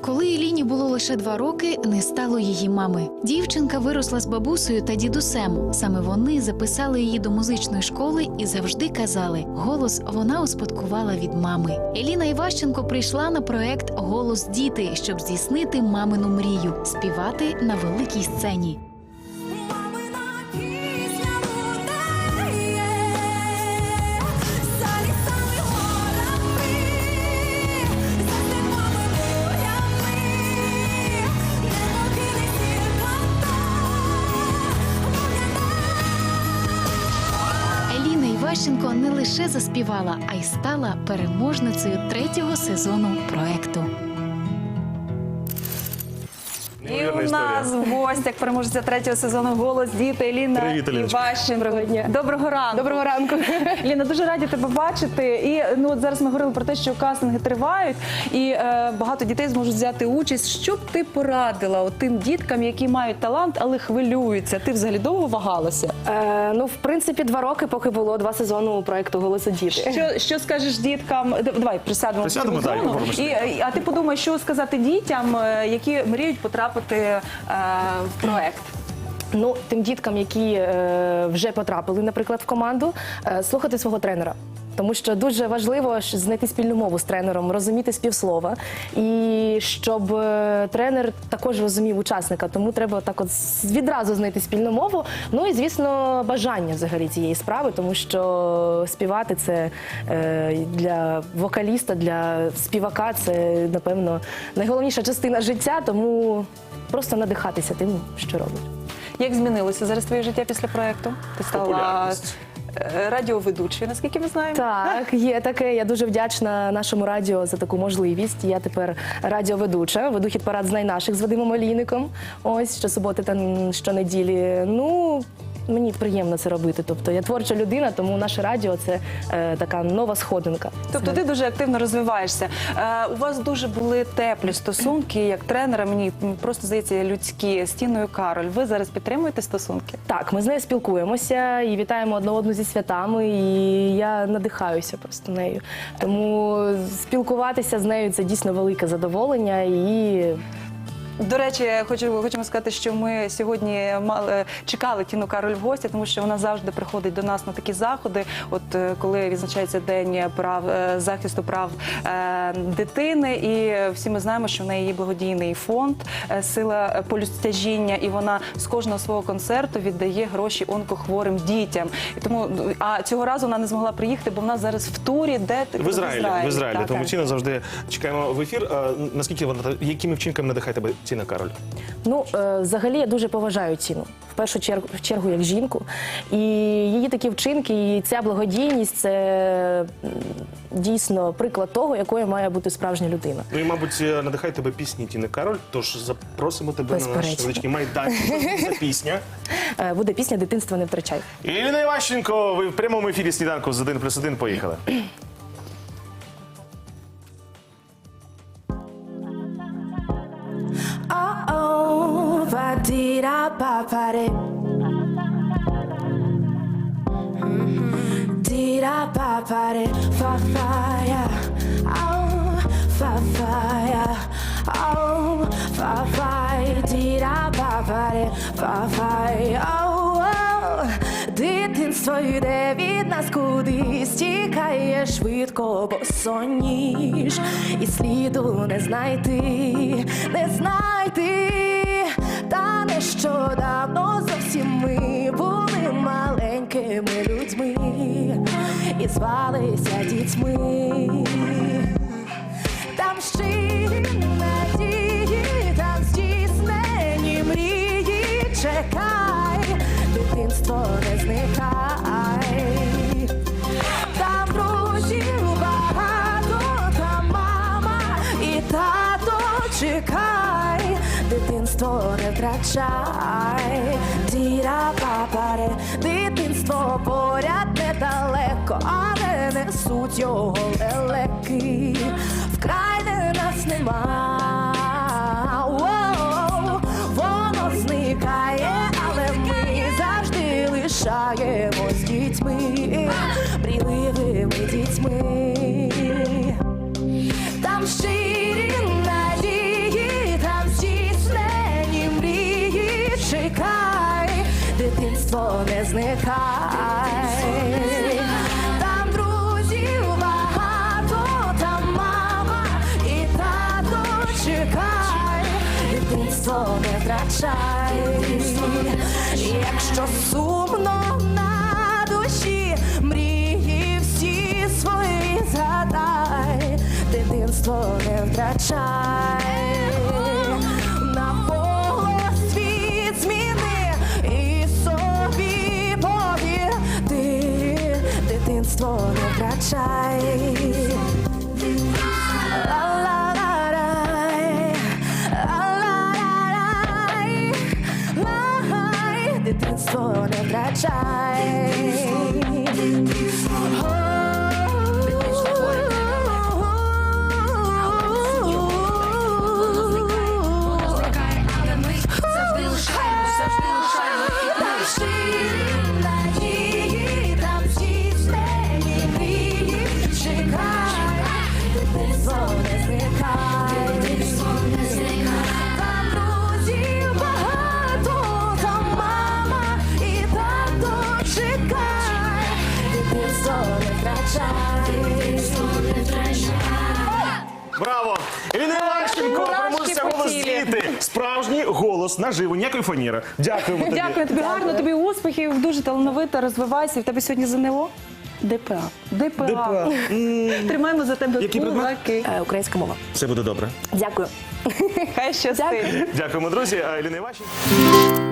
Коли Еліні було лише два роки, не стало її мами. Дівчинка виросла з бабусею та дідусем. Саме вони записали її до музичної школи і завжди казали: голос вона успадкувала від мами. Еліна Іващенко прийшла на проект Голос діти, щоб здійснити мамину мрію співати на великій сцені. Іващенко не лише заспівала, а й стала переможницею третього сезону проекту. І у нас в гостях переможеця третього сезону голос діти Еліна Привіт, Еліночка. Іващенко. Доброго дня. Доброго ранку. Доброго ранку. Ліна, дуже раді тебе бачити. І ну от зараз ми говорили про те, що кастинги тривають, і е, багато дітей зможуть взяти участь. Що б ти порадила от тим діткам, які мають талант, але хвилюються? Ти взагалі довго вагалася? Е, ну, в принципі, два роки, поки було два сезони у проекту Голоси діти. Що, що скажеш діткам? Д- Давай присядемо, Присядемо, в цю так, зону. поговоримо І, е, а ти подумай, що сказати дітям, е, які мріють потрапити е, в проект. Ну, тим діткам, які е, вже потрапили, наприклад, в команду, е, слухати свого тренера. Тому що дуже важливо знайти спільну мову з тренером, розуміти співслова, і щоб е, тренер також розумів учасника. Тому треба так от відразу знайти спільну мову. Ну і звісно, бажання взагалі цієї справи, тому що співати це е, для вокаліста, для співака це напевно найголовніша частина життя, тому просто надихатися тим, що робиш. Як змінилося зараз твоє життя після проекту? Ти стала е, радіоведучою, наскільки ми знаємо? Так, є таке. Я дуже вдячна нашому радіо за таку можливість. Я тепер радіоведуча, веду хіт парад знай наших з Вадимом Олійником. Ось щосуботи та щонеділі. Ну. Мені приємно це робити. Тобто я творча людина, тому наше радіо це е, така нова сходинка. Тобто ти дуже активно розвиваєшся. Е, у вас дуже були теплі стосунки, як тренера. Мені просто здається людські з Тіною Кароль. Ви зараз підтримуєте стосунки? Так, ми з нею спілкуємося і вітаємо одне одну зі святами. І я надихаюся просто нею. Тому спілкуватися з нею це дійсно велике задоволення і До речі, хочу хочемо сказати, що ми сьогодні мали чекали Тіну Кароль в гості, тому що вона завжди приходить до нас на такі заходи. От е, коли відзначається день прав е, захисту прав е, дитини, і всі ми знаємо, що в неї є благодійний фонд е, Сила полюстяжіння, і вона з кожного свого концерту віддає гроші онкохворим дітям. І тому а цього разу вона не змогла приїхати, бо в нас зараз в турі, де В Ізраїлі, в Ізраїлі. Так, Тому так. Тіна завжди чекаємо в ефір. А, наскільки вона якими вчинками надихає тебе Тіна Кароль? Ну, е, взагалі я дуже поважаю ціну. В першу чергу, в чергу як жінку. І її такі вчинки, і ця благодійність це дійсно приклад того, якою має бути справжня людина. Ну і мабуть е, надихає тебе пісні Тіни Кароль. Тож запросимо тебе на наш невеличкий майданчик. Це за пісня. Е, Буде пісня Дитинство не втрачай. Ірина Іващенко, ви в прямому ефірі сніданку з 1 плюс 1. Поїхали. Da ba ba de, fa ya. Oh, fa ya. Oh, fa ba ba de, fa fa oh, oh. Дитинство йде від нас кудись, тікає швидко, бо соніж, і сліду не знайти, не знайти. Та і звалися дітьми. Там щирі надії, там здійснені мрії. Чекай, дитинство не зникай. Там друзів багато, мама і тато. Чекай, дитинство не втрачай. Діра папаре, дитинство поряд недалеко, але несуть його лелеки. Вкрай де нас нема. Воно зникає, але ми завжди лишаємось дітьми, бріливими дітьми. Не якщо сумно на душі, мрії всі свої згадай, дитинство не втрачай. Дитинство не втрачай. Дитинство не Браво! Ірина Іванченко, Мурашки переможця по голос тілі. діти. Справжній голос наживо, ніякої фаніри. Дякуємо тобі. Дякую тобі гарно, тобі успіхів, дуже талановита, розвивайся. В тебе сьогодні ЗНО? ДПА. ДПА. ДПА. Тримаємо за тебе Який предмет? кулаки. Е, Українська мова. Все буде добре. Дякую. Хай щастить. Дякуємо, друзі. А, Ірина Іванченко.